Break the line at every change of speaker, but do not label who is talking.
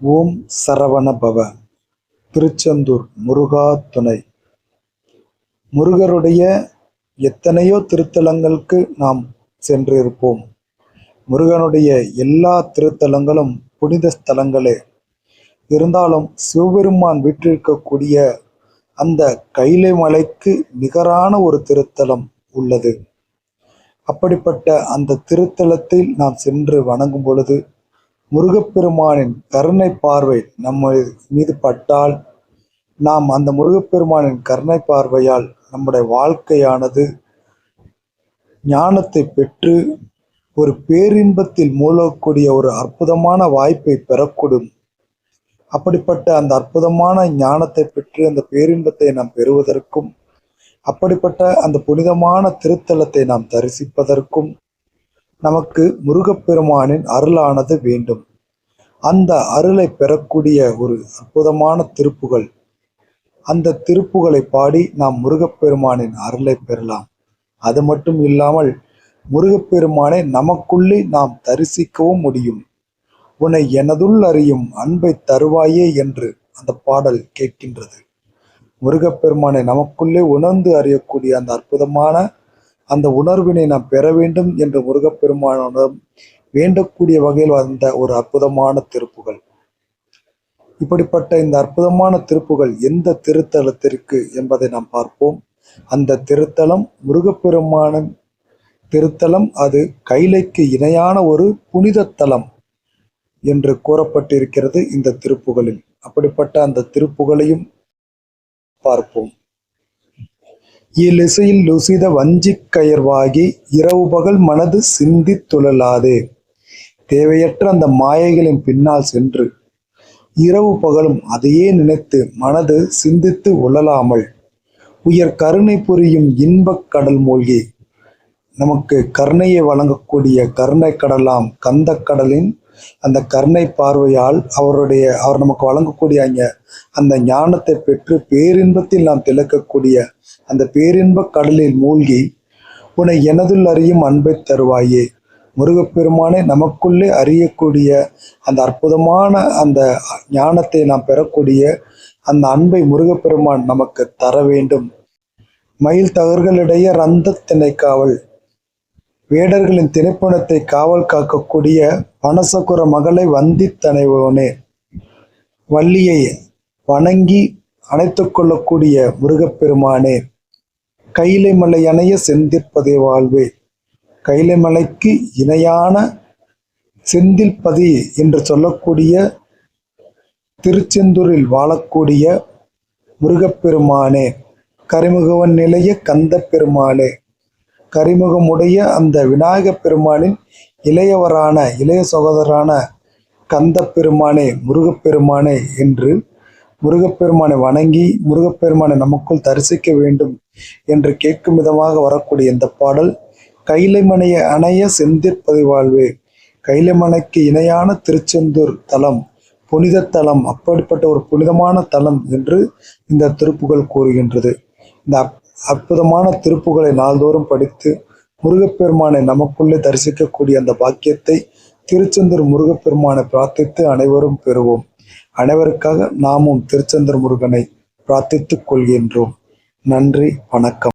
ஓம் சரவண பவ திருச்செந்தூர் முருகா துணை. முருகருடைய எத்தனையோ திருத்தலங்களுக்கு நாம் சென்றிருப்போம். முருகனுடைய எல்லா திருத்தலங்களும் புனித ஸ்தலங்களே. இருந்தாலும் சிவபெருமான் வீற்றிருக்கக்கூடிய அந்த கைலை மலைக்கு நிகரான ஒரு திருத்தலம் உள்ளது. அப்படிப்பட்ட அந்த திருத்தலத்தில் நாம் சென்று வணங்கும் பொழுது முருகப்பெருமானின் கருணை பார்வை நம்ம மீது பட்டால் நாம் அந்த முருகப்பெருமானின் கருணை பார்வையால் நம்முடைய வாழ்க்கையானது ஞானத்தை பெற்று ஒரு பேரின்பத்தில் மூழக்கூடிய ஒரு அற்புதமான வாய்ப்பை பெறக்கூடும். அப்படிப்பட்ட அந்த அற்புதமான ஞானத்தை பெற்று அந்த பேரின்பத்தை நாம் பெறுவதற்கும் அப்படிப்பட்ட அந்த புனிதமான திருத்தலத்தை நாம் தரிசிப்பதற்கும் நமக்கு முருகப்பெருமானின் அருளானது வேண்டும். அந்த அருளை பெறக்கூடிய ஒரு அற்புதமான திருப்புகள். அந்த திருப்புகளை பாடி நாம் முருகப்பெருமானின் அருளை பெறலாம். அது மட்டும் இல்லாமல் முருகப்பெருமானை நமக்குள்ளே நாம் தரிசிக்கவும் முடியும். உன்னை எனதுள் அறியும் அன்பை தருவாயே என்று அந்த பாடல் கேட்கின்றது. முருகப்பெருமானை நமக்குள்ளே உணர்ந்து அறியக்கூடிய அந்த அற்புதமான அந்த உணர்வினை நாம் பெற வேண்டும் என்று முருகப்பெருமானம் வேண்டக்கூடிய வகையில் வந்த ஒரு அற்புதமான திருப்புகள். இப்படிப்பட்ட இந்த அற்புதமான திருப்புகள் எந்த திருத்தலத்திற்கு என்பதை நாம் பார்ப்போம். அந்த திருத்தலம் முருகப்பெருமானின் திருத்தலம் அது கைலைக்கு இணையான ஒரு புனித தலம் என்று கூறப்பட்டிருக்கிறது இந்த திருப்புகளில். அப்படிப்பட்ட அந்த திருப்புகளையும் பார்ப்போம். இலிசையில் லுசித வஞ்சிக் கயர்வாகி இரவு பகல் மனது சிந்தி துழலாதே. தேவையற்ற அந்த மாயைகளின் பின்னால் சென்று இரவு பகலும் அதையே நினைத்து மனது சிந்தித்து உழலாமல் உயர் கருணை புரியும் இன்பக் கடல் மூழ்கி நமக்கு கருணையை வழங்கக்கூடிய கருணை கடலாம் கந்த கடலின் அந்த கருணை பார்வையால் அவருடைய அவர் நமக்கு வழங்கக்கூடிய அங்க அந்த ஞானத்தை பெற்று பேரின்பத்தில் நாம் திளக்கக்கூடிய அந்த பேரின்ப கடலில் மூழ்கி உன்னை எனதுள் அறியும் அன்பை தருவாயே. முருகப்பெருமானை நமக்குள்ளே அறியக்கூடிய அந்த அற்புதமான அந்த ஞானத்தை நாம் பெறக்கூடிய அந்த அன்பை முருகப்பெருமான் நமக்கு தர வேண்டும். மயில் தகர்களிடையே ரந்த திணைக்காவல் வேடர்களின் திரைப்படத்தை காவல் காக்கக்கூடிய பனசகுர மகளை வந்தித்தனைவோனே. வள்ளியை வணங்கி அணைத்து கொள்ளக்கூடிய முருகப்பெருமானே கைலை மலை அணைய செந்திற்பதே வாழ்வே. கைலைமலைக்கு இணையான செந்தில்பதி என்று சொல்லக்கூடிய திருச்செந்தூரில் வாழக்கூடிய முருகப்பெருமானே கரிமுகவன் நிலைய கந்த பெருமானே கரிமுகமுடைய அந்த விநாயகப் பெருமானின் இளையவரான இளைய சகோதரான கந்த பெருமானே முருகப்பெருமானே என்று முருகப்பெருமானை வணங்கி முருகப்பெருமானை நமக்குள் தரிசிக்க வேண்டும் என்று கேட்கும் விதமாக வரக்கூடிய இந்த பாடல் கைலைமனையை அணைய செந்திற்பதி வாழ்வு. கைலைமனைக்கு இணையான திருச்செந்தூர் தலம் புனித தலம் அப்படிப்பட்ட ஒரு புனிதமான தலம் என்று இந்த திருப்புகள் கூறுகின்றது. இந்த அற்புதமான திருப்புகளை நாள்தோறும் படித்து முருகப்பெருமானை நமக்குள்ளே தரிசிக்கக்கூடிய அந்த பாக்கியத்தை திருச்செந்தூர் முருகப்பெருமானை பிரார்த்தித்து அனைவரும் பெறுவோம். அனைவருக்காக நாமும் திருச்செந்தூர் முருகனை பிரார்த்தித்துக் கொள்கின்றோம். நன்றி வணக்கம்.